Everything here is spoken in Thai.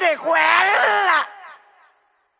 เด็กแคว